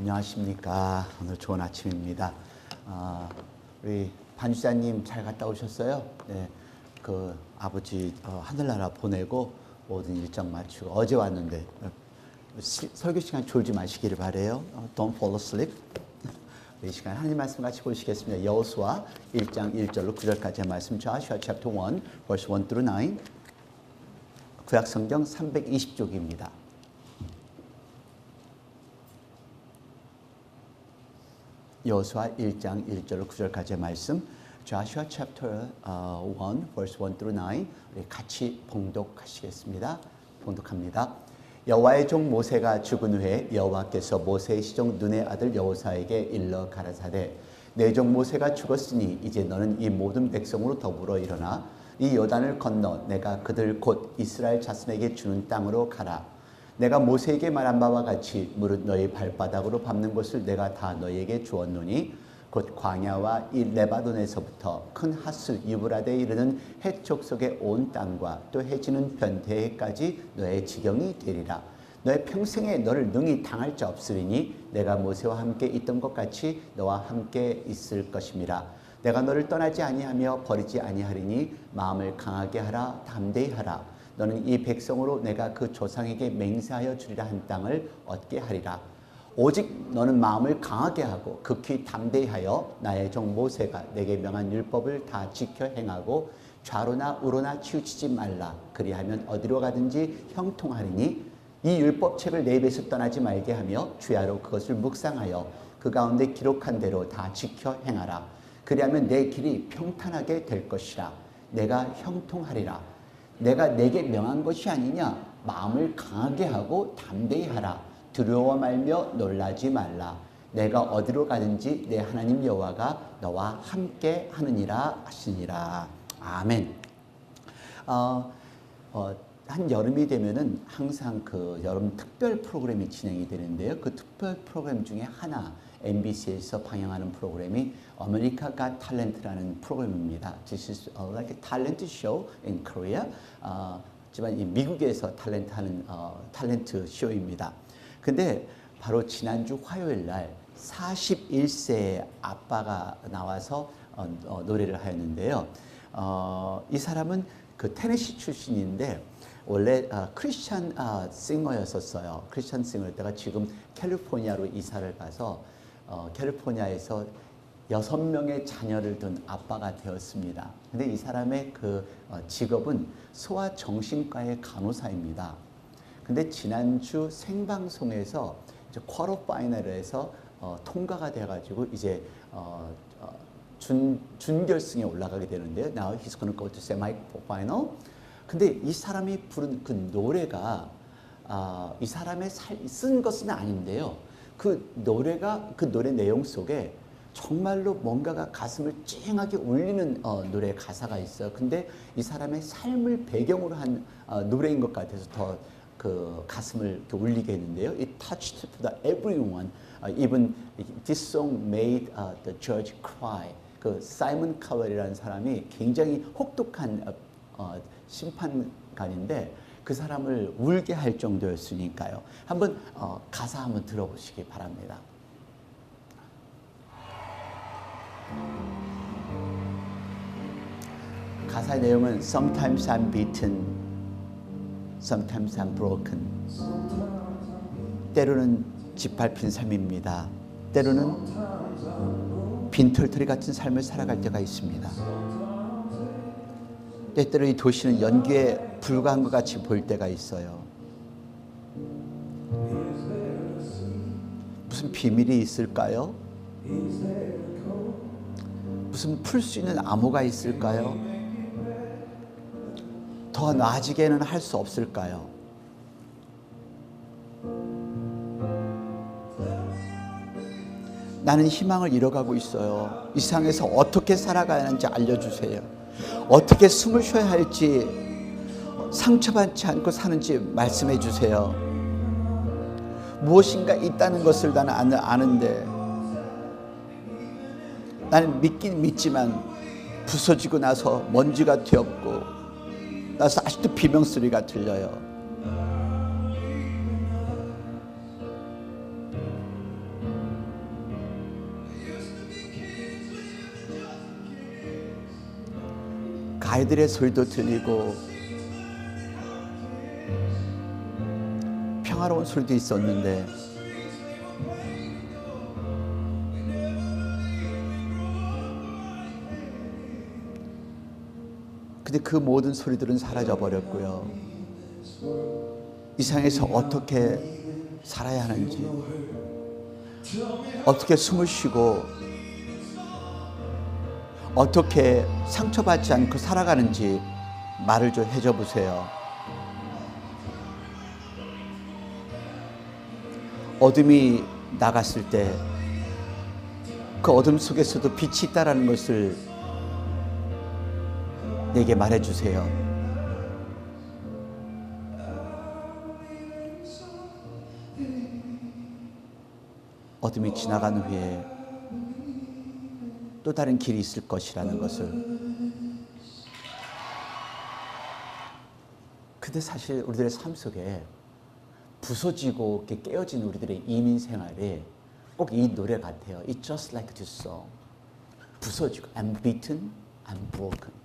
안녕하십니까. 오늘 좋은 아침입니다. 아, 우리 반주자님 잘 갔다 오셨어요? 네, 그 아버지 어, 하늘나라 보내고 모든 일정 마치고 어제 왔는데 어, 시, 설교 시간 졸지 마시기를 바래요. 어, don't fall asleep. 이 시간 하나님 말씀 같이 보시겠습니다. 여호수아 1장 1절로 9절까지의 말씀 Joshua chapter 1 verse 1 through 9 구약 성경 320쪽입니다. 여호수아 1장 1절로 9절까지의 말씀 Joshua chapter 1 verse 1 through 9 우리 같이 봉독하시겠습니다. 봉독합니다. 여호와의 종 모세가 죽은 후에 여호와께서 모세의 시종 눈의 아들 여호사에게 일러 가라사대 내 종 모세가 죽었으니 이제 너는 이 모든 백성으로 더불어 일어나 이 요단을 건너 내가 그들 곧 이스라엘 자손에게 주는 땅으로 가라 내가 모세에게 말한 바와 같이 무릇 너희 발바닥으로 밟는 것을 내가 다 너희에게 주었노니 곧 광야와 이 레바논에서부터 큰 하스 유브라데에 이르는 해쪽 속의 온 땅과 또 해지는 변태해까지 너의 지경이 되리라. 너의 평생에 너를 능히 당할 자 없으리니 내가 모세와 함께 있던 것 같이 너와 함께 있을 것임이라. 내가 너를 떠나지 아니하며 버리지 아니하리니 마음을 강하게 하라 담대히 하라. 너는 이 백성으로 내가 그 조상에게 맹세하여 주리라 한 땅을 얻게 하리라. 오직 너는 마음을 강하게 하고 극히 담대히 하여 나의 종 모세가 내게 명한 율법을 다 지켜 행하고 좌로나 우로나 치우치지 말라. 그리하면 어디로 가든지 형통하리니 이 율법책을 내 입에서 떠나지 말게 하며 주야로 그것을 묵상하여 그 가운데 기록한 대로 다 지켜 행하라. 그리하면 내 길이 평탄하게 될 것이라. 내가 형통하리라. 내가 내게 명한 것이 아니냐? 마음을 강하게 하고 담대히 하라. 두려워 말며 놀라지 말라. 내가 어디로 가든지 내 하나님 여호와가 너와 함께 하느니라 하시니라. 아멘. 어, 어, 한 여름이 되면은 항상 그 여름 특별 프로그램이 진행이 되는데요. 그 특별 프로그램 중에 하나 MBC에서 방영하는 프로그램이 아메리카 가 탤런트라는 프로그램입니다. This is like a talent show in Korea. 어, 하지만 이 미국에서 탤런트 하는 어, 탤런트 쇼입니다. 근데 바로 지난주 화요일 날 41세 아빠가 나와서 어, 어, 노래를 하였는데요. 어, 이 사람은 그 테네시 출신인데 원래 어, 크리스찬 어, 싱어였었어요. 크리스찬 싱어였다가 지금 캘리포니아로 이사를 가서 어, 캘리포니아에서 여섯 명의 자녀를 둔 아빠가 되었습니다. 근데 이 사람의 그 어, 직업은 소아정신과의 간호사입니다. 근데 지난주 생방송에서 이제 쿼터 파이널에서 어, 통과가 돼가지고 이제 어, 어, 준 준결승에 올라가게 되는데요. Now he's gonna go to semi final. 근데 이 사람이 부른 그 노래가 아, 이 사람의 살, 쓴 것은 아닌데요. 그 노래가 그 노래 내용 속에 정말로 뭔가가 가슴을 찡하게 울리는 어, 노래 가사가 있어요. 근데 이 사람의 삶을 배경으로 한 어, 노래인 것 같아서 더 그 가슴을 이렇게 울리게 했는데요. It touched the everyone. Uh, even this song made uh, the judge cry. 그 사이먼 카웰이라는 사람이 굉장히 혹독한 어, 어, 심판관인데 그 사람을 울게 할 정도였으니까요. 한번 어, 가사 한번 들어보시기 바랍니다. 가사의 내용은 Sometimes I'm beaten, sometimes I'm broken. 때로는 짓밟힌 삶입니다. 때로는 빈털터리 같은 삶을 살아갈 때가 있습니다. 때때로 이 도시는 연기에 불과한 것 같이 보일 때가 있어요. 무슨 비밀이 있을까요? 무슨 풀 수 있는 암호가 있을까요? 더 나아지게는 할 수 없을까요? 나는 희망을 잃어가고 있어요. 이 세상에서 어떻게 살아가야 하는지 알려주세요. 어떻게 숨을 쉬어야 할지 상처받지 않고 사는지 말씀해 주세요. 무엇인가 있다는 것을 나는 아는데 나는 믿긴 믿지만 부서지고 나서 먼지가 되었고 나서 아직도 비명소리가 들려요. 아이들의 소리도 들리고 평화로운 소리도 있었는데 근데 그 모든 소리들은 사라져 버렸고요. 이 세상에서 어떻게 살아야 하는지, 어떻게 숨을 쉬고, 어떻게 상처받지 않고 살아가는지 말을 좀 해줘 보세요. 어둠이 나갔을 때 그 어둠 속에서도 빛이 있다라는 것을 내게 말해 주세요. 어둠이 지나간 후에 또 다른 길이 있을 것이라는 것을. 근데 사실 우리들의 삶 속에 부서지고 깨어진 우리들의 이민 생활에 꼭이 노래 같아요. It's just like this song. 부서지고 I'm beaten, I'm broken.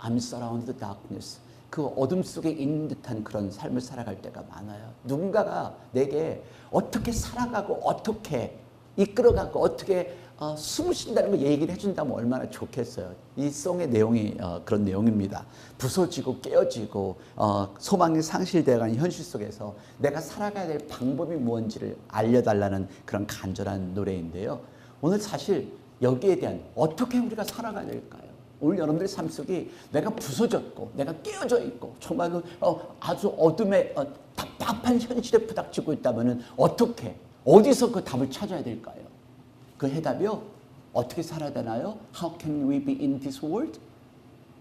I'm surrounded darkness. 그 어둠 속에 있는 듯한 그런 삶을 살아갈 때가 많아요. 누군가가 내게 어떻게 살아가고 어떻게 이끌어가고 어떻게 어, 숨을 쉰다는 걸 얘기를 해준다면 얼마나 좋겠어요. 이 송의 내용이 어, 그런 내용입니다. 부서지고 깨어지고 어, 소망이 상실되어가는 현실 속에서 내가 살아가야 될 방법이 무엇인지를 알려달라는 그런 간절한 노래인데요. 오늘 사실 여기에 대한 어떻게 우리가 살아가야 될까요? 오늘 여러분들의 삶 속에 내가 부서졌고 내가 깨어져 있고 정말로 어, 아주 어둠에 어, 답답한 현실에 부닥치고 있다면 어떻게 어디서 그 답을 찾아야 될까요? 그 해답이요 어떻게 살아야 되나요? How can we be in this world?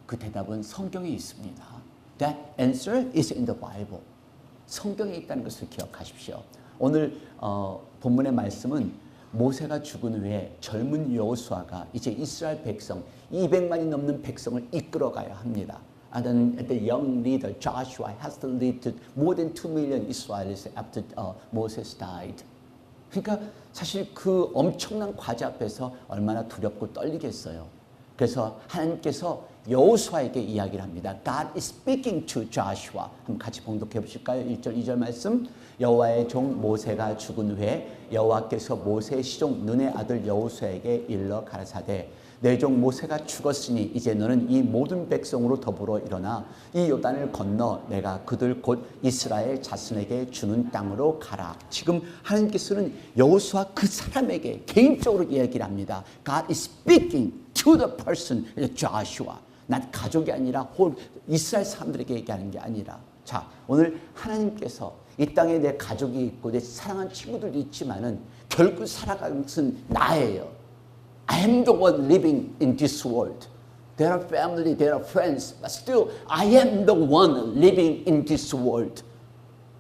그 대답은 성경에 있습니다. That answer is in the Bible. 성경에 있다는 것을 기억하십시오. 오늘 어, 본문의 말씀은 모세가 죽은 후에 젊은 여호수아가 이제 이스라엘 백성 200만이 넘는 백성을 이끌어가야 합니다. And then the young leader Joshua has to lead to more than 2 million Israelis after uh, Moses died. 그러니까 사실 그 엄청난 과제 앞에서 얼마나 두렵고 떨리겠어요. 그래서 하나님께서 여호수아에게 이야기를 합니다. God is speaking to Joshua. 한번 같이 봉독해 보실까요? 1절 2절 말씀. 여호와의 종 모세가 죽은 후에 여호와께서 모세의 시종 눈의 아들 여호수아에게 일러 가라사대 내 종 모세가 죽었으니 이제 너는 이 모든 백성으로 더불어 일어나 이 요단을 건너 내가 그들 곧 이스라엘 자손에게 주는 땅으로 가라. 지금 하나님께서는 여호수아 그 사람에게 개인적으로 이야기를 합니다. God is speaking to the person Joshua. 난 가족이 아니라 홀 이스라엘 사람들에게 얘기하는 게 아니라 자 오늘 하나님께서 이 땅에 내 가족이 있고 내 사랑하는 친구들도 있지만은 결국 살아가는 것은 나예요. I am the one living in this world. There are family, there are friends, but still I am the one living in this world.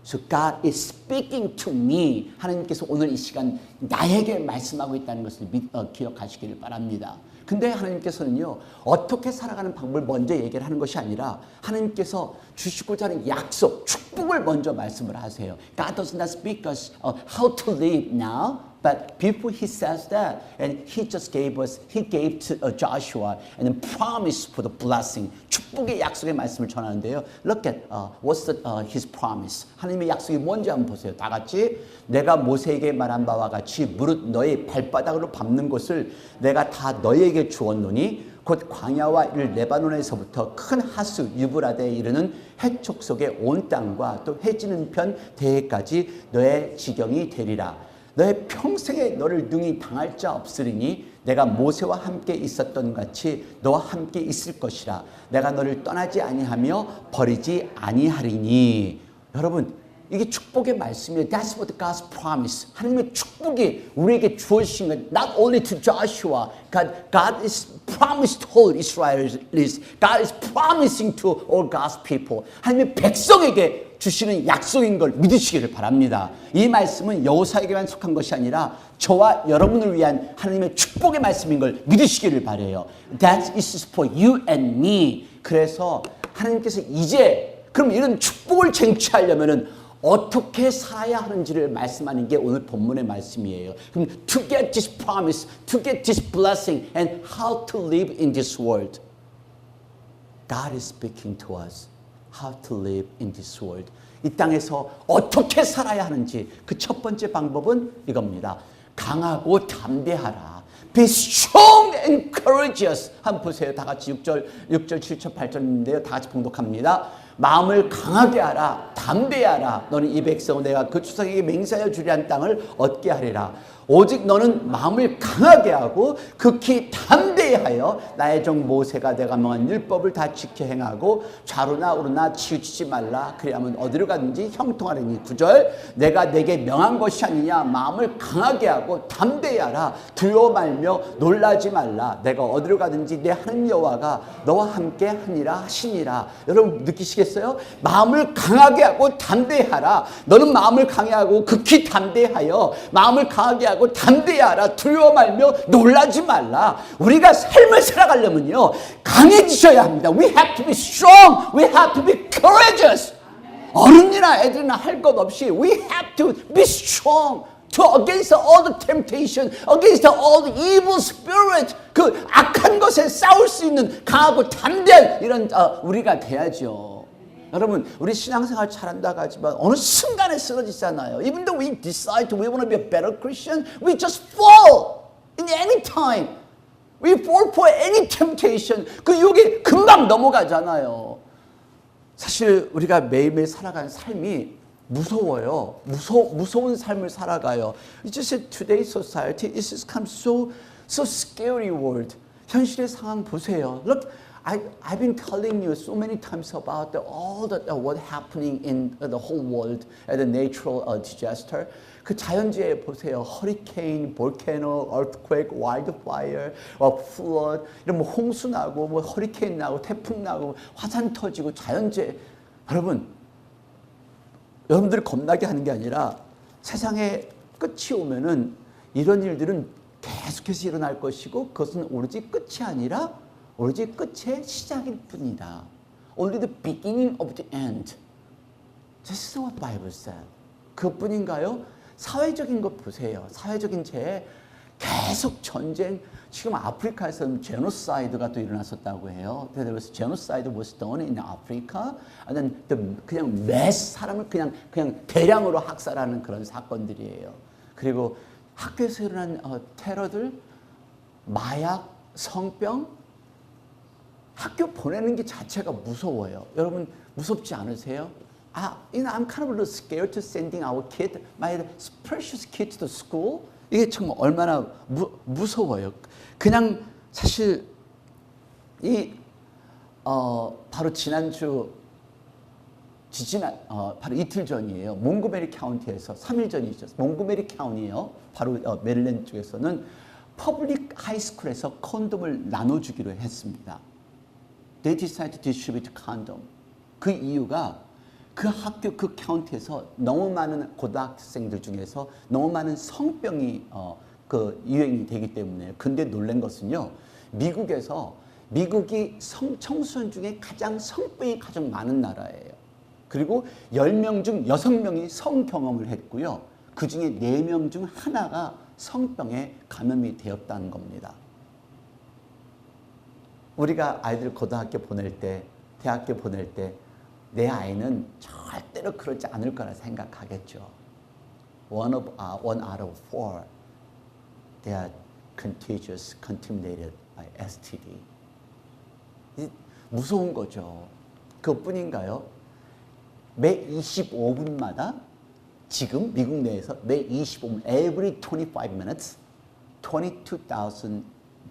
So God is speaking to me. 하나님께서 오늘 이 시간 나에게 말씀하고 있다는 것을 믿, 어, 기억하시기를 바랍니다. 근데 하나님께서는요, 어떻게 살아가는 방법을 먼저 얘기를 하는 것이 아니라 하나님께서 주시고자 하는 약속, 축복을 먼저 말씀을 하세요. God does not speak us uh, how to live now, but before he says that, and he just gave us, he gave to uh, Joshua and then promise for the blessing. 축복의 약속의 말씀을 전하는데요. Look at uh, what's the, uh, his promise. 하나님의 약속이 뭔지 한번 보세요. 다 같이 내가 모세에게 말한 바와 같이 무릇 너의 발바닥으로 밟는 곳을 내가 다 너에게 주었노니 곧 광야와 이 레바논에서부터 큰 하수 유브라데에 이르는 해촉 속의 온 땅과 또 해지는 편 대해까지 너의 지경이 되리라. 너의 평생에 너를 능히 당할 자 없으리니 내가 모세와 함께 있었던 같이 너와 함께 있을 것이라 내가 너를 떠나지 아니하며 버리지 아니하리니 여러분 이게 축복의 말씀이에요. That's what God's promise. 하나님의 축복이 우리에게 주어진 것. Not only to Joshua. God, God is promised to all Israelis. God is promising to all God's people. 하나님의 백성에게 주시는 약속인 걸 믿으시기를 바랍니다. 이 말씀은 여호사에게만 속한 것이 아니라 저와 여러분을 위한 하나님의 축복의 말씀인 걸 믿으시기를 바래요. That is for you and me. 그래서 하나님께서 이제 그럼 이런 축복을 쟁취하려면은 어떻게 살아야 하는지를 말씀하는 게 오늘 본문의 말씀이에요. 그럼 to get this promise, to get this blessing and how to live in this world. God is speaking to us how to live in this world. 이 땅에서 어떻게 살아야 하는지 그 첫 번째 방법은 이겁니다. 강하고 담대하라. Be strong and courageous. 한번 보세요. 다 같이 6절, 6절, 7절, 8절인데요. 다 같이 봉독합니다. 마음을 강하게 하라. 담대하라. 너는 이 백성을 내가 그 추석에게 맹세하여 주리한 땅을 얻게 하리라. 오직 너는 마음을 강하게 하고 극히 담대하여 나의 종 모세가 내가 명한 율법을 다 지켜 행하고 좌로나 우로나 치우치지 말라. 그리하면 어디로 가든지 형통하리니 구절 내가 내게 명한 것이 아니냐. 마음을 강하게 하고 담대하라. 두려워 말며 놀라지 말라. 내가 어디로 가든지 내 하나님 여호와가 너와 함께 하니라 하시니라. 여러분 느끼시겠어요? 마음을 강하게 하고 담대하라. 너는 마음을 강하고 극히 담대하여 마음을 강하게 하고 담대하라 두려워 말며 놀라지 말라 우리가 삶을 살아가려면요 강해지셔야 합니다 we have to be strong we have to be courageous 어른이나 애들이나 할 것 없이 we have to be strong to against all the temptation, against all the evil spirit, 그 악한 것에 싸울 수 있는 강하고 담대한 이런 어, 우리가 돼야죠. 여러분, 우리 신앙생활 잘한다고 하지만 어느 순간에 쓰러지잖아요. Even though we decide we want to be a better Christian, we just fall in any time. We fall for any temptation. 그 유혹이 금방 넘어가잖아요. 사실 우리가 매일매일 살아가는 삶이 무서워요. 무서, 무서운 삶을 살아가요. It's just that today's society is of so, so scary world. 현실의 상황 보세요. Look, I, I've been telling you so many times about the, all the, uh, what happening in uh, the whole world at the natural uh, disaster. 그 자연재해 보세요. 허리케인, 볼케노, earthquake, wildfire, 어, flood, 이런 뭐 홍수 나고, 뭐 허리케인 나고, 태풍 나고, 화산 터지고, 자연재해. 여러분, 여러분들이 겁나게 하는 게 아니라 세상에 끝이 오면은 이런 일들은 계속해서 일어날 것이고 그것은 오로지 끝이 아니라 오로지 끝의 시작일 뿐이다. Only the beginning of the end. This is what Bible said. 그뿐인가요? 사회적인 것 보세요. 사회적인 재해 계속 전쟁. 지금 아프리카에서는 제노사이드가 또 일어났었다고 해요. Was genocide was done in Africa. And then the 그냥 매스 사람을 그냥 그냥 대량으로 학살하는 그런 사건들이에요. 그리고 학교에서 일어난 어, 테러들, 마약, 성병, 학교 보내는 게 자체가 무서워요. 여러분 무섭지 않으세요? 아, you know, I'm kind of scared to sending our kid, my precious kid to school. 이게 정말 얼마나 무, 무서워요. 그냥 사실 이 어, 바로 지난주 지지난 어, 바로 이틀 전이에요. 몽고메리 카운티에서 3일 전이죠. 몽고메리 카운티요. 바로 어, 메릴랜드 쪽에서는 퍼블릭 하이스쿨에서 콘돔을 나눠주기로 했습니다. They decided to distribute condom. 그 이유가 그 학교 그 카운티에서 너무 많은 고등학생들 중에서 너무 많은 성병이 어, 그 유행이 되기 때문에 근데 놀란 것은요 미국에서 미국이 성, 청소년 중에 가장 성병이 가장 많은 나라예요. 그리고 10명 중 6명이 성 경험을 했고요. 그 중에 4명 중 하나가 성병에 감염이 되었다는 겁니다. 우리가 아이들 고등학교 보낼 때, 대학교 보낼 때, 내 아이는 절대로 그러지 않을 거라 생각하겠죠. One of, uh, one out of four, they are contagious, contaminated by STD. 이 무서운 거죠. 그것뿐인가요? 매 25분마다 지금 미국 내에서 매 25분, every 25 minutes, 22,000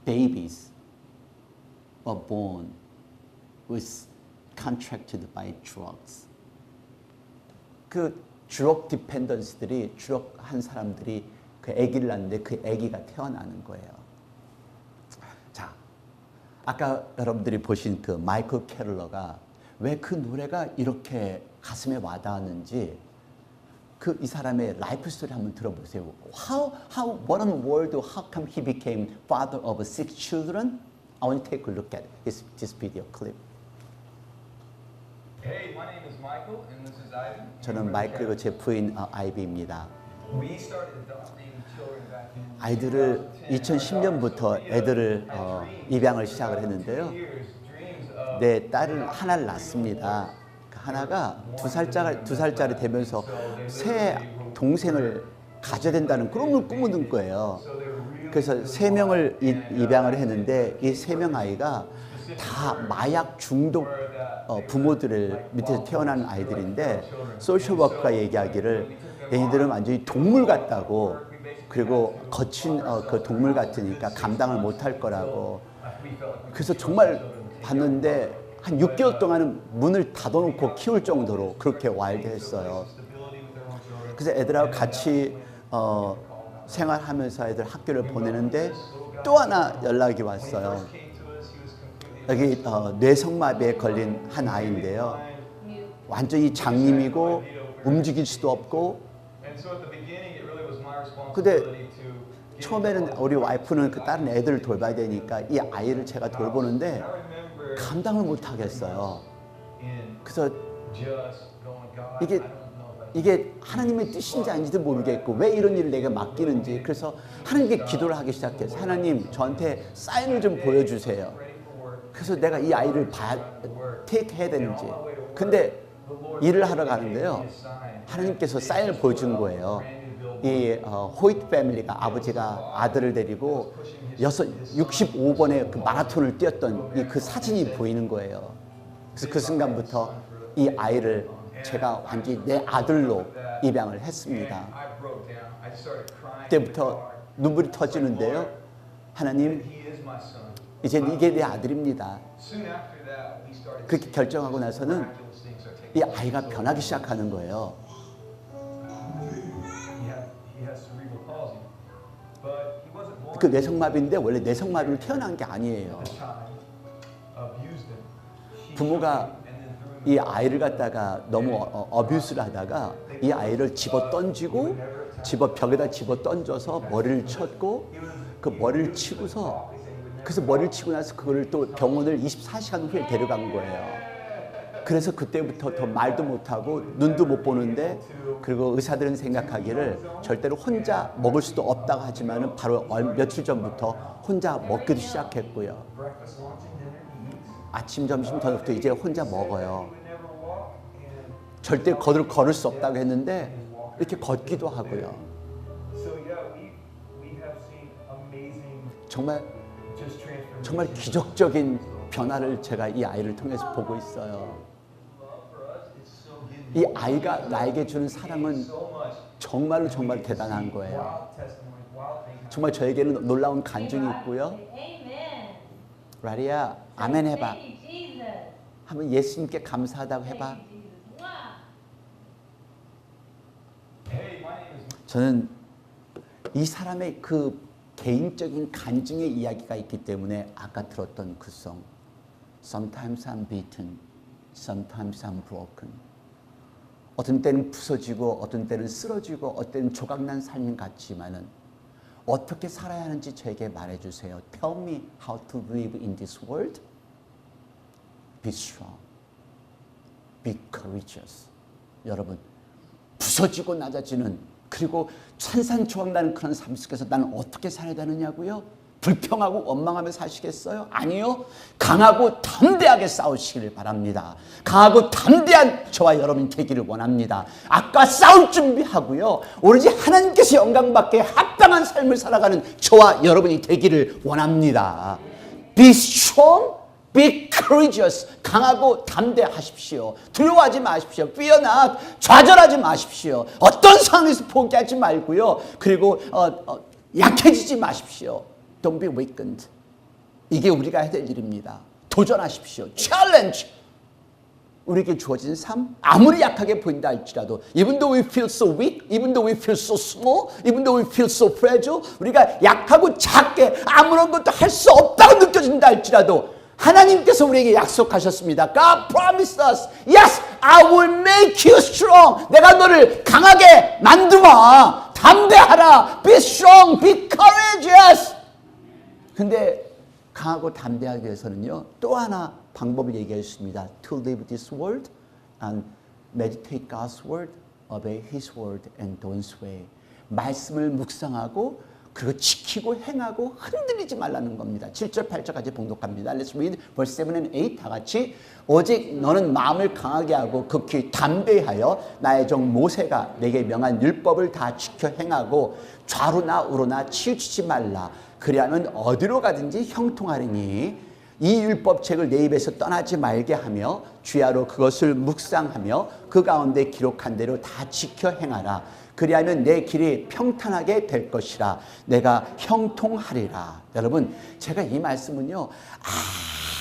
babies were born with contracted by drugs. 그 drug dependence들이 drug 한 사람들이 그 아기를 낳는데 그 아기가 태어나는 거예요. 자, 아까 여러분들이 보신 그 마이클 캐럴러가 왜 그 노래가 이렇게 가슴에 와닿았는지 그 이 사람의 라이프 스토리 한번 들어보세요. How how what in the world how come he became father of six children? I want to take a look at his, this video clip. Hey, my name is Michael, and this is Ivan. 저는 마이클이고 제 부인 어, 아이비입니다. We started adopting children back in 아이들을 2010. 2010년부터 애들을 어, 입양을 시작을 했는데요. 내 딸을 하나를 낳습니다. 그 하나가 두 살짜리 두 살짜리 되면서 새 동생을 가져야 된다는 그런 꿈을 거예요. 그래서 세 명을 이- 입양을 했는데 이 세 명 아이가 다 마약 중독 어, 부모들을 밑에서 태어난 아이들인데 소셜 워커가 얘기하기를 얘네들은 완전히 동물 같다고 그리고 거친 어, 그 동물 같으니까 감당을 못할 거라고 그래서 정말 봤는데 한 6개월 동안은 문을 닫아놓고 키울 정도로 그렇게 와일드했어요. 그래서 애들하고 같이 어, 생활하면서 애들 학교를 보내는데 또 하나 연락이 왔어요. 여기 어, 뇌성마비에 걸린 한 아이인데요. 완전히 장님이고 움직일 수도 없고 근데 처음에는 우리 와이프는 그 다른 애들을 돌봐야 되니까 이 아이를 제가 돌보는데 감당을 못 하겠어요. 그래서 이게 이게 하나님의 뜻인지 아닌지도 모르겠고 왜 이런 일을 내게 맡기는지 그래서 하나님께 기도를 하기 시작했어요. 하나님 저한테 사인을 좀 보여주세요. 그래서 내가 이 아이를 테이크 해야 되는지. 근데 일을 하러 가는데요. 하나님께서 사인을 보여준 거예요. 이 어, 호이트 패밀리가 아버지가 아들을 데리고 여섯 65번의 그 마라톤을 뛰었던 이 그 사진이 보이는 거예요. 그래서 그 순간부터 이 아이를 제가 완전히 내 아들로 입양을 했습니다. 그때부터 눈물이 터지는데요. 하나님. 이제 이게 내 아들입니다. 그렇게 결정하고 나서는 이 아이가 변하기 시작하는 거예요. 그 뇌성마비인데 원래 뇌성마비로 태어난 게 아니에요. 부모가 이 아이를 갖다가 너무 어, 어뷰스를 하다가 이 아이를 집어 던지고 집어 벽에다 집어 던져서 머리를 쳤고 그 머리를 치고서 그래서 머리를 치고 나서 그거를 또 병원을 24시간 후에 데려간 거예요. 그래서 그때부터 더 말도 못하고 눈도 못 보는데 그리고 의사들은 생각하기를 절대로 혼자 먹을 수도 없다고 하지만은 바로 얼- 며칠 전부터 혼자 먹기도 시작했고요. 아침, 점심, 저녁부터 이제 혼자 먹어요. 절대 걸을 걸을 수 없다고 했는데 이렇게 걷기도 하고요. 정말. 정말 기적적인 변화를 제가 이 아이를 통해서 보고 있어요. 이 아이가 나에게 주는 사랑은. 정말로 정말 대단한 거예요. 정말 저에게는 놀라운 간증이 있고요. 라리야, 아멘 해봐. 한번 예수님께 감사하다고 해봐. 저는 이 사람의 그 개인적인 간증의 이야기가 있기 때문에 아까 들었던 그 송. Sometimes I'm beaten, sometimes I'm broken. 어떤 때는 부서지고, 어떤 때는 쓰러지고, 어떤 때는 조각난 삶 같지만은 어떻게 살아야 하는지 저에게 말해주세요. Tell me how to live in this world. Be strong. Be courageous. 여러분, 부서지고 낮아지는 그리고 산산조각 나는 그런 삶 속에서 나는 어떻게 살아야 되느냐고요? 불평하고 원망하며 사시겠어요? 아니요. 강하고 담대하게 싸우시기를 바랍니다. 강하고 담대한 저와 여러분이 되기를 원합니다. 아까 싸울 준비하고요. 오로지 하나님께서 영광받게 합당한 삶을 살아가는 저와 여러분이 되기를 원합니다. Be strong, be courageous. 강하고 담대하십시오. 두려워하지 마십시오. Fear. 좌절하지 마십시오. 어떤 상황에서 포기하지 말고요. 그리고 어, 어, 약해지지 마십시오. Don't be weakened. 이게 우리가 해야 될 일입니다. 도전하십시오. Challenge. 우리에게 주어진 삶 아무리 약하게 보인다 할지라도 even though we feel so weak, even though we feel so small, even though we feel so fragile 우리가 약하고 작게 아무런 것도 할 수 없다고 느껴진다 할지라도 하나님께서 우리에게 약속하셨습니다. God promised us, yes, I will make you strong. 내가 너를 강하게 만두마. 담대하라. Be strong, be courageous. 근데 강하고 담대하기 위해서는요 또 하나 방법을 얘기했습니다. To live this world and meditate God's word, obey His word and don't sway. 말씀을 묵상하고 그리고 지키고 행하고 흔들리지 말라는 겁니다. 7절 8절까지 봉독합니다. Let's read verse 7 and 8 다 같이 오직 너는 마음을 강하게 하고 극히 담대하여 나의 종 모세가 내게 명한 율법을 다 지켜 행하고 좌로나 우로나 치우치지 말라. 그리하면 어디로 가든지 형통하리니 이 율법책을 내 입에서 떠나지 말게 하며 주야로 그것을 묵상하며 그 가운데 기록한 대로 다 지켜 행하라. 그리하면 내 길이 평탄하게 될 것이라. 내가 형통하리라. 여러분, 제가 이 말씀은요.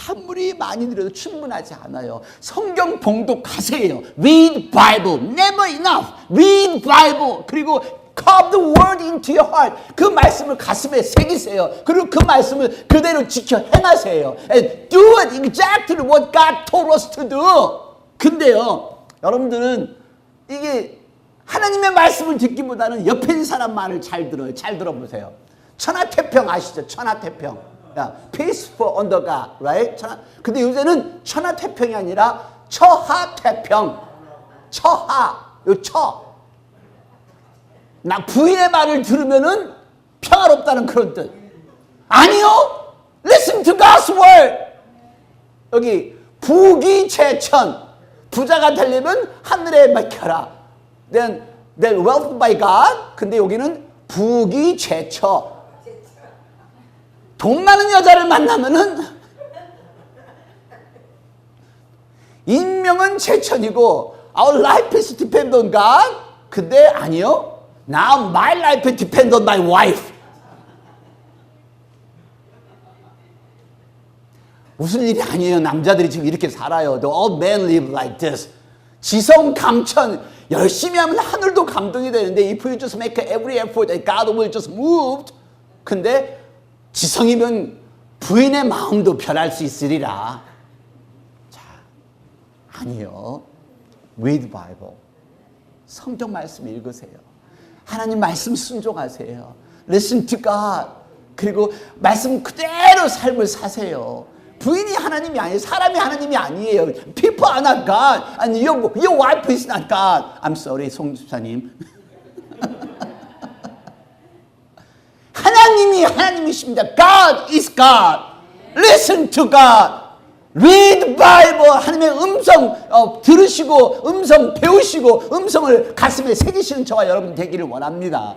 아무리 많이 들어도 충분하지 않아요. 성경 봉독하세요. Read Bible. Never enough. Read Bible. 그리고 Carve the word into your heart. 그 말씀을 가슴에 새기세요. 그리고 그 말씀을 그대로 지켜 행하세요. And do it exactly what God told us to do. 근데요, 여러분들은 이게 하나님의 말씀을 듣기보다는 옆에 있는 사람 말을 잘 들어요. 잘 들어보세요. 천하태평 아시죠? 천하태평. 야, peaceful under God, right? 천하, 근데 요새는 천하태평이 아니라 처하태평. 처하, 요 처. 나 부인의 말을 들으면은 평화롭다는 그런 뜻. 아니요. Listen to God's word. 여기 부귀제천. 부자가 되려면 하늘에 맡겨라. Then, then wealth by God. 근데 여기는 부귀제처. 돈 많은 여자를 만나면은 인명은 제천이고 our life is depend on God. 근데 아니요. Now my life depend on my wife. 무슨 일이 아니에요. 남자들이 지금 이렇게 살아요. The old men live like this. 지성 감천 열심히 하면 하늘도 감동이 되는데 if you just make every effort, God will just move. 근데 지성이면 부인의 마음도 변할 수 있으리라. 자, 아니요. Read Bible. 성경 말씀 읽으세요. 하나님 말씀 순종하세요. Listen to God. 그리고 말씀 그대로 삶을 사세요. 부인이 하나님이 아니에요. 사람이 하나님이 아니에요. People are not God. And your, your wife is not God. I'm sorry, 송 집사님. 하나님이 하나님이십니다. God is God. Listen to God. Read Bible. 하나님의 음성 어, 들으시고 음성 배우시고 음성을 가슴에 새기시는 저와 여러분 되기를 원합니다.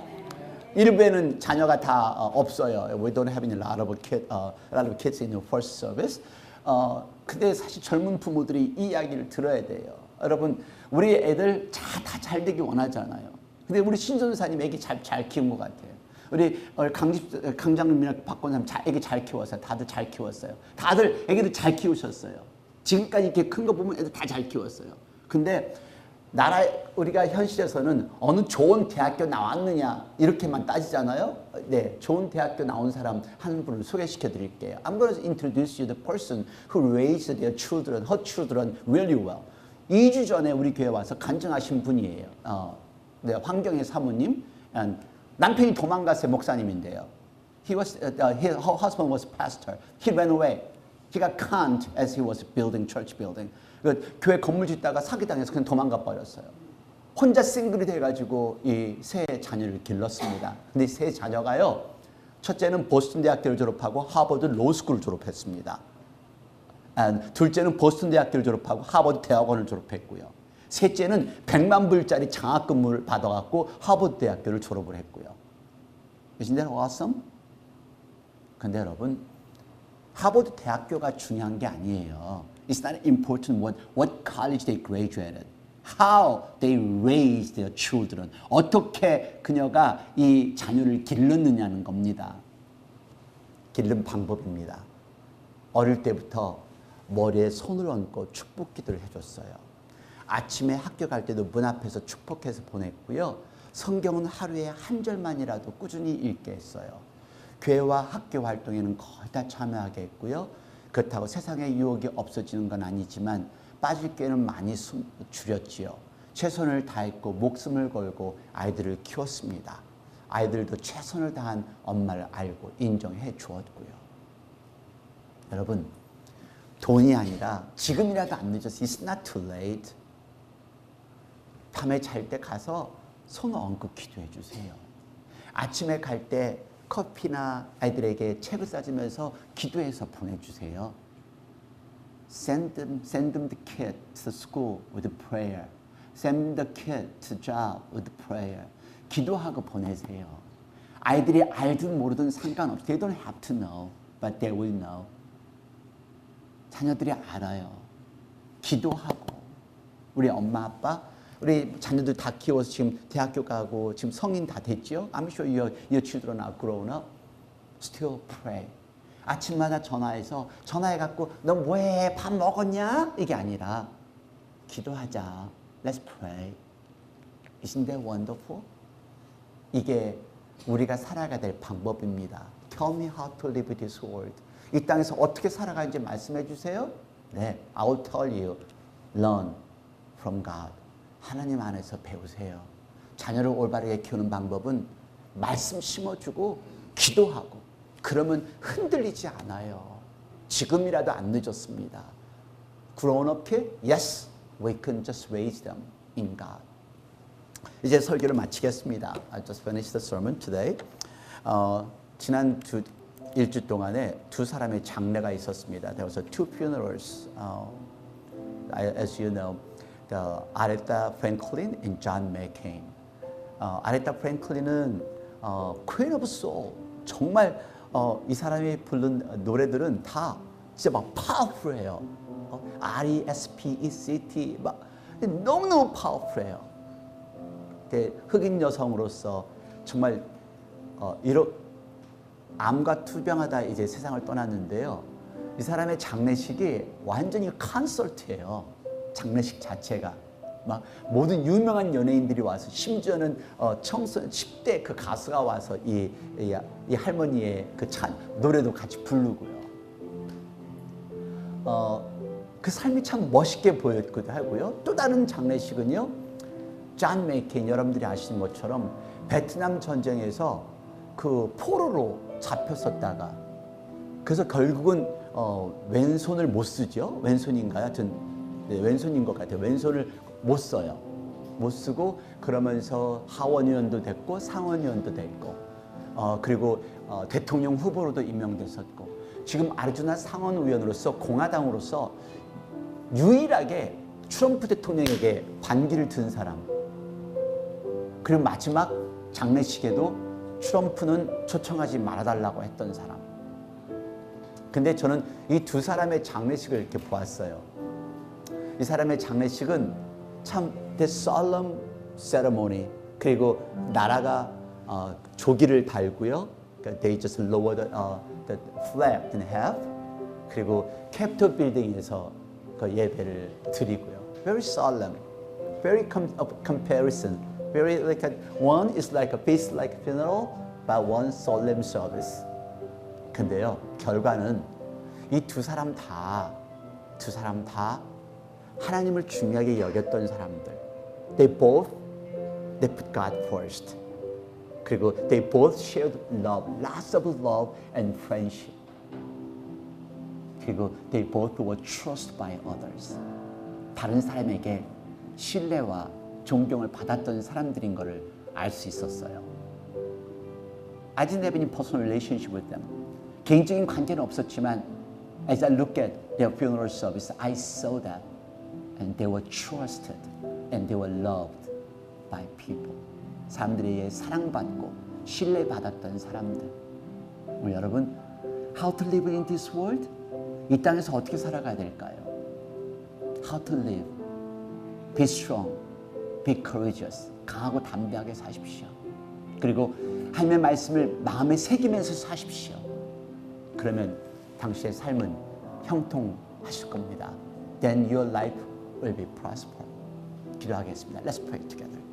일부에는 자녀가 다 어, 없어요. We don't have any lot of, kid, uh, lot of kids in the first service. 어, 근데 사실 젊은 부모들이 이 이야기를 들어야 돼요. 여러분, 우리 애들 다잘 되기 원하잖아요. 근데 우리 신전사님 애기 잘, 잘 키운 것 같아요. 우리 어, 강집 강장님이나 박권사님 자, 애기 잘 키웠어요. 다들 잘 키웠어요. 다들 애기들 잘 키우셨어요. 지금까지 이렇게 큰 거 보면 애들 다 잘 키웠어요. 근데 나라 우리가 현실에서는 어느 좋은 대학교 나왔느냐 이렇게만 따지잖아요. 네, 좋은 대학교 나온 사람 한 분을 소개시켜 드릴게요. I'm going to introduce you the person who raised their children, her children really well. 2주 전에 우리 교회 와서 간증하신 분이에요. 어, 네, 황경의 사모님. 남편이 도망갔어요. 목사님인데요. He was, uh, uh, his, her husband was pastor. He ran away. He got conned as he was building church building. 그 교회 건물 짓다가 사기당해서 그냥 도망가 버렸어요. 혼자 싱글이 돼가지고 이 세 자녀를 길렀습니다. 근데 이 세 자녀가요. 첫째는 보스턴 대학교를 졸업하고 하버드 로스쿨을 졸업했습니다. 둘째는 보스턴 대학교를 졸업하고 하버드 대학원을 졸업했고요. 셋째는 100만 불짜리 장학금을 받아갖고 하버드 대학교를 졸업을 했고요. Isn't that awesome? 근데 여러분, 하버드 대학교가 중요한 게 아니에요. It's not important what, what college they graduated. How they raised their children. 어떻게 그녀가 이 자녀를 길렀느냐는 겁니다. 기른 방법입니다. 어릴 때부터 머리에 손을 얹고 축복 기도를 해줬어요. 아침에 학교 갈 때도 문 앞에서 축복해서 보냈고요. 성경은 하루에 한 절만이라도 꾸준히 읽게 했어요. 교회와 학교 활동에는 거의 다 참여하게 했고요. 그렇다고 세상의 유혹이 없어지는 건 아니지만 빠질 게는 많이 숨, 줄였지요. 최선을 다했고 목숨을 걸고 아이들을 키웠습니다. 아이들도 최선을 다한 엄마를 알고 인정해 주었고요. 여러분, 돈이 아니라 지금이라도 안 늦었어. It's not too late. 밤에 잘 때 가서 손 얹고 기도해 주세요. 아침에 갈 때 커피나 아이들에게 책을 싸주면서 기도해서 보내주세요. Send them, send them the kid to school with prayer. Send the kid to job with prayer. 기도하고 보내세요. 아이들이 알든 모르든 상관없어. They don't have to know, but they will know. 자녀들이 알아요. 기도하고 우리 엄마 아빠 우리 자녀들 다 키워서 지금 대학교 가고 지금 성인 다 됐죠? I'm sure your, your children are grown up. Still pray. 아침마다 전화해서 전화해갖고 너 뭐해? 밥 먹었냐? 이게 아니라 기도하자. Let's pray. Isn't that wonderful? 이게 우리가 살아가야 될 방법입니다. Tell me how to live this world. 이 땅에서 어떻게 살아가는지 말씀해 주세요. 네, I'll tell you. Learn from God. 하나님 안에서 배우세요. 자녀를 올바르게 키우는 방법은 말씀 심어주고 기도하고 그러면 흔들리지 않아요. 지금이라도 안 늦었습니다. Grown up kid? Yes, we can just raise them in God. 이제 설교를 마치겠습니다. I just finished the sermon today. 어, 지난 두 일주 동안에 두 사람의 장례가 있었습니다. There was two funerals. 어, as you know, Aretha Franklin and John McCain. 어, 아레타 프랭클린은 어, Queen of Soul. 정말 어, 이 사람이 부른 노래들은 다 진짜 막 파워풀해요. 어, R-E-S-P-E-C-T 막 너무너무 파워풀해요. 근데 흑인 여성으로서 정말 어, 이러 암과 투병하다 이제 세상을 떠났는데요. 이 사람의 장례식이 완전히 콘서트예요. 장례식 자체가 막 모든 유명한 연예인들이 와서 심지어는 어, 청소년 10대 그 가수가 와서 이, 이, 이 할머니의 그 찬 노래도 같이 부르고요. 어, 그 삶이 참 멋있게 보였기도 하고요. 또 다른 장례식은요. 존 메이케인 여러분들이 아시는 것처럼 베트남 전쟁에서 그 포로로 잡혔었다가 그래서 결국은 어, 왼손을 못 쓰죠. 왼손인가요? 하여튼 네, 왼손인 것 같아요. 왼손을 못 써요. 못 쓰고 그러면서 하원의원도 됐고 상원의원도 됐고 어, 그리고 어, 대통령 후보로도 임명됐었고 지금 아리조나 상원의원으로서 공화당으로서 유일하게 트럼프 대통령에게 반기를 든 사람 그리고 마지막 장례식에도 트럼프는 초청하지 말아달라고 했던 사람. 근데 저는 이 두 사람의 장례식을 이렇게 보았어요. 이 사람의 장례식은 참 the solemn ceremony 그리고 나라가 어, 조기를 달고요. 그러니까 they just lowered the, uh, the flag in half. 그리고 캡itol 빌딩에서 그 예배를 드리고요. Very solemn, very com- comparison. Very like a, one is like a feast like funeral, but one solemn service. 근데요 결과는 이 두 사람 다 두 사람 다 하나님을 중요하게 여겼던 사람들. They both they put God first. 그리고 they both shared love, lots of love and friendship. 그리고 they both were trusted by others. 다른 사람에게 신뢰와 존경을 받았던 사람들인 것을 알 수 있었어요. I didn't have any personal relationship with them. 개인적인 관계는 없었지만 as I look at their funeral service, I saw that and they were trusted and they were loved by people. 사람들에게 사랑받고 신뢰받았던 사람들. 우리 여러분, how to live in this world? 이 땅에서 어떻게 살아가야 될까요? How to live? Be strong, be courageous. 강하고 담대하게 사십시오. 그리고 하나님의 말씀을 마음에 새기면서 사십시오. 그러면 당신의 삶은 형통하실 겁니다. Then your life will be prosper. 기도하겠습니다. Let's pray together.